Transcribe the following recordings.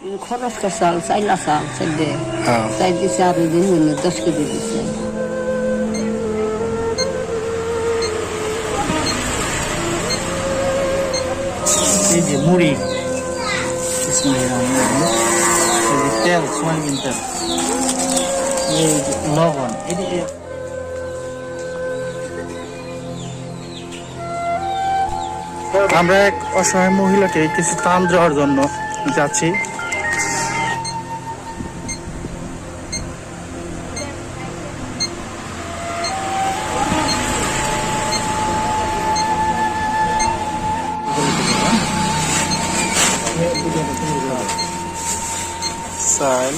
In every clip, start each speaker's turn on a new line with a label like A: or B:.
A: খরচটা চাল চাইলা চাল চাই
B: হ্যাঁ
A: চাই দিছে আর দিন হইলে দশ কেজি দিছে
C: এই যে মুড়ি। এই তেল সয়াবিন তেল এই লবণ এদিকে আমরা এক অসহায় মহিলাকে কিছু তান দেওয়ার জন্য যাচ্ছি চাল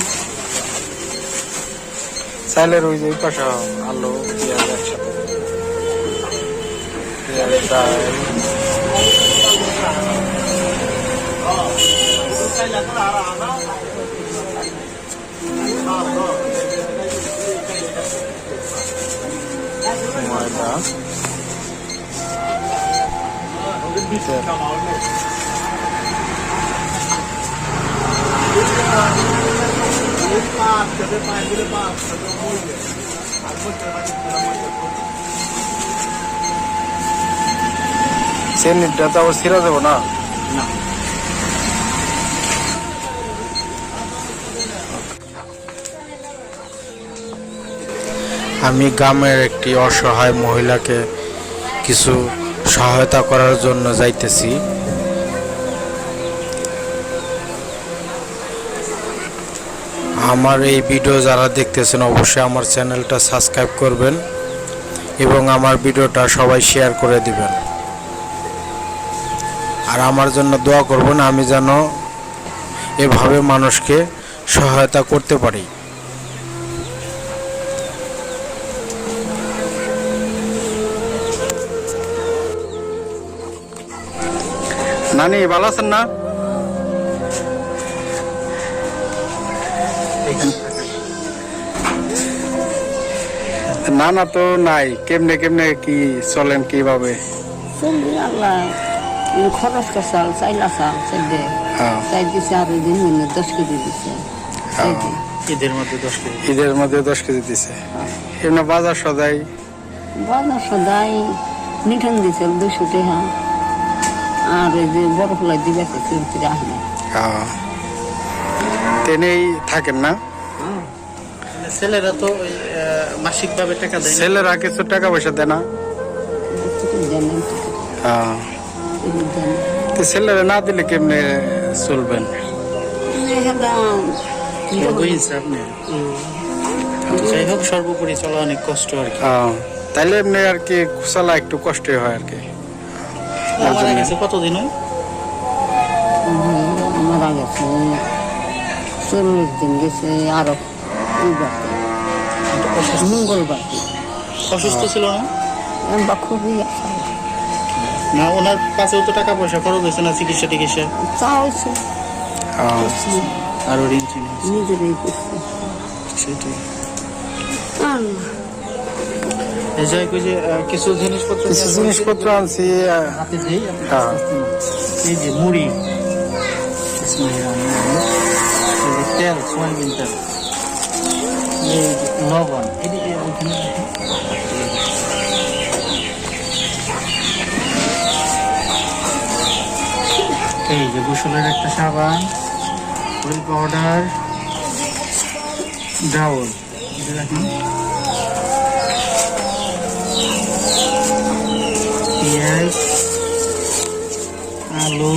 C: চালের ওই যে ওই পাশে আলু পেঁয়াজ একসাথে। পেঁয়াজ ডাল। ময়দা। তো আবার ছিঁড়া যাব না? না।
B: আমি গ্রামের একটি অসহায় মহিলাকে কিছু সহায়তা করার জন্য যাইতেছি। আমার এই ভিডিও যারা দেখতেছেন, অবশ্যই আমার চ্যানেলটা সাবস্ক্রাইব করবেন এবং আমার ভিডিওটা সবাই শেয়ার করে দিবেন। আর আমার জন্য দোয়া করবেন, আমি যেন এভাবে মানুষকে সহায়তা করতে পারি।
C: নানি, ভালো আছেন না? না না তো নাই। কেমনে কেমনে কি চলেন কীভাবে?
A: আল্লাহ। চাইলা চাল চাই
C: হ্যাঁ।
A: চাই দিছে আর দিন হইলে দশ কেজি দিছে।
C: ঈদের মধ্যে দশ কেজি।
B: ঈদের মধ্যে দশ কেজি দিছে। এমনি বাজার সদাই?
A: বাজার সদাই মিঠান দিছে দুশো টাকা। আর এই যে বড় ফুলাই দিবে
B: তেনেই থাকেন না?
C: ছেলেরা তো ওই মাসিক ভাবে টাকা দেয়
B: ছেলেরা কিছু টাকা পয়সা দেয় না হ্যাঁ। তো ছেলেরা না দিলে কেমনে চলবেন
C: আপনি যাই হোক সর্বোপরি চলা অনেক কষ্ট আর কি
B: হ্যাঁ। তাইলে এমনি আর কি চলা একটু কষ্টই হয় আর কি
C: মারা গেছে কতদিন হয়
A: মারা গেছে চল্লিশ দিন গেছে আরও মঙ্গলবার।
C: অসুস্থ ছিল না?
A: বা খুবই
C: না ওনার কাছেও তো টাকা পয়সা খরচ হয়েছে না চিকিৎসা টিকিৎসা?
A: চা হয়েছে
B: হ্যাঁ।
C: আরও ঋণ ছিল
A: নিজেরই
C: সেটাই। কিছু জিনিসপত্র
B: কিছু জিনিসপত্র আনছি
C: হাতে দেই আপনি
B: হ্যাঁ।
C: এই যে মুড়ি। তেল সয়াবিন তেল। যে এই যে গোসলের একটা সাবান অয়েল পাউডার রাখেন পেঁয়াজ আলু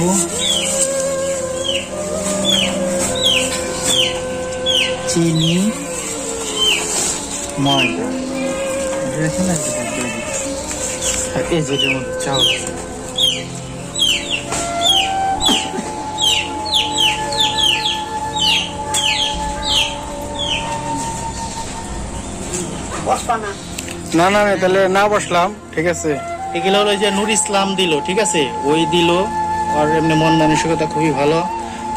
C: চিনি ময়দা না এটা বাদ দিয়ে দিই। আর এই যেটার মধ্যে চাউল
B: না তাহলে না বসলাম ঠিক আছে।
C: এগুলো হলো যে নূর ইসলাম দিল ঠিক আছে? ওই দিল আর এমনি মন মানসিকতা খুবই ভালো।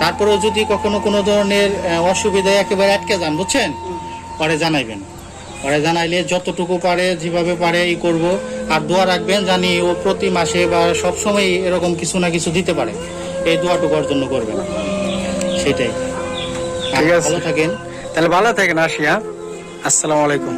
C: তারপরেও যদি কখনো কোনো ধরনের অসুবিধায় একেবারে আটকে যান বুঝছেন? পরে জানাইবেন। পরে জানাইলে যতটুকু পারে যেভাবে পারে ই করব। আর দোয়া রাখবেন জানি ও প্রতি মাসে বা সবসময় এরকম কিছু না কিছু দিতে পারে। এই দোয়াটুকুর জন্য করবেন সেটাই।
B: ঠিক আছে।
C: ভালো থাকেন।
B: তাহলে ভালো থাকেন আসি হ্যাঁ আসসালামু আলাইকুম।